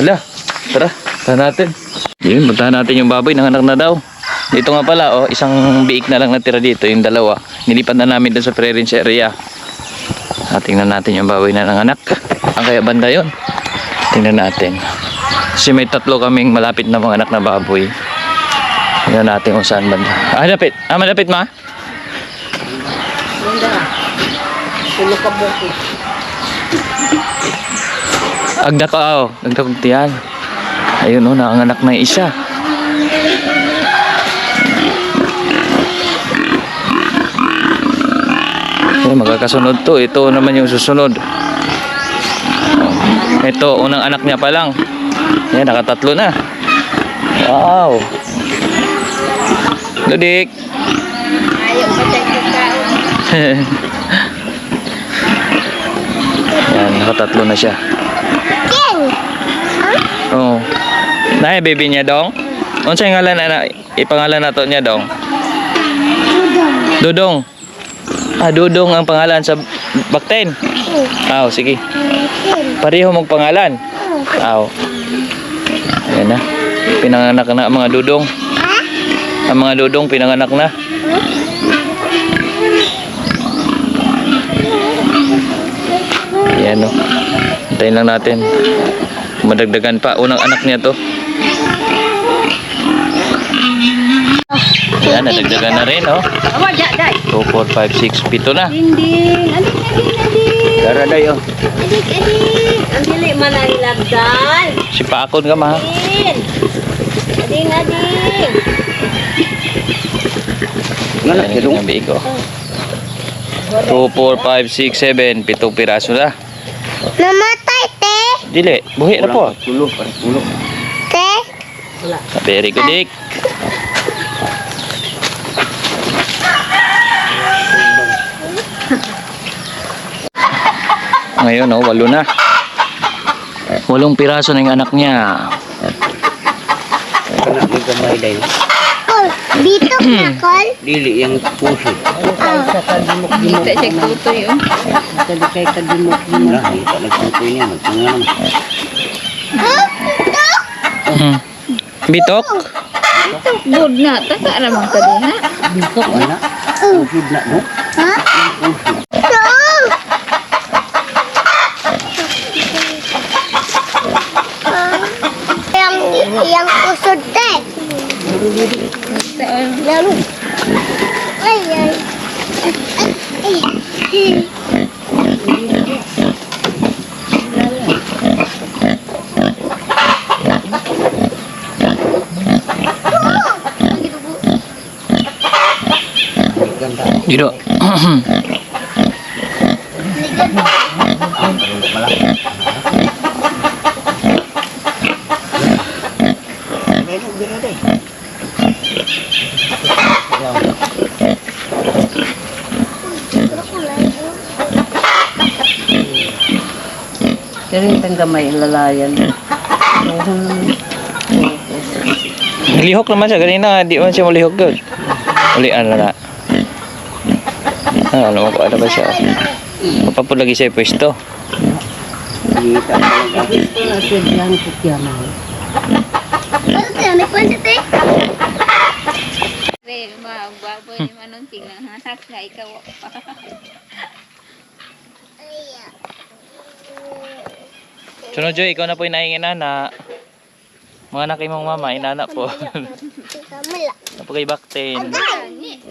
Hala, tara, punta natin. Yun, puntahan natin yung baboy, nanganak na daw. Dito nga pala, oh, isang biik na lang natira dito, yung dalawa. Nilipat na namin dun sa pre-range area. Ah, tingnan natin yung baboy na nanganak. Ang kaya banda yun? Tingnan natin. Kasi may tatlo kaming malapit na mga anak na baboy. Tingnan natin kung saan banda. Ah, malapit. Ah, malapit ma? Tulo ka buko. Agda ka, oh. Agda kong tiyan. Ayun, oh, nanganak na isa. Ay, magkakasunod to. Ito naman yung susunod. Ito, unang anak niya pa lang. Yan, nakatatlo na. Wow. Ludik. Ayaw pa tayo pagkaon. Yan, nakatatlo na siya. Oo. Oh. Nay, baby niya dong? Unsa yung ngalan na ipangalan nato niya dong? Dudong. Ah, Dudong ang pangalan sa Bakten. Aw, sige. Pareho mong pangalan. Aw. Ayan na. Pinanganak na ang mga dudong. Ang mga dudong pinanganak na. Ayan o. Hintayin lang natin. Madagdagan pa. Unang anak niya to. Ayan, nadagdagan na rin oh. Awa, da, day. 2, 4, 5, 6, 7 na. Dara day oh. Ang dili man ang ilagdan. Si Pakon ka ma. Din. Ading, ading. Ayan yung biig oh. 2, 4, 5, 6, 7. Pitong piraso na. Namatay. Dili, buhi na po. Tulo, parang tulo. Te. Very good, Dick. Ngayon, oh, walo na. Walong piraso na yung anak niya. Kana may gamay dahil. Dito na, Kol. Dili yung puso. Sa kadimok-dimok. Sa. Kali kay kadimok-dimok. Wala, ka nagpupoy niya. Magtunga naman. Hmm. Bitok? Good na. Taka naman ka din, ha? Dito Wala. Pusod na, no? Ha? No. Yang, yang kusod, te. Lalo. Ay, ay. Ay, ay. Dito. Pero itang gamay lalayan. Lihok naman siya. Ganina, di man siya malihok doon. Ulian na na. Ah, ano ko, ano ba siya? Mapapulagi siya yung pwesto. Hindi ka talaga. Ito na siya lang kukyaman. Ano te? Ano kwento, te? Re, magbaboy ni Manong tingnan ha. Sak nga ikaw. Sunod, Joy, ikaw na po yung na Mga anak mong mama, inana po. Napagay baktin. Agay.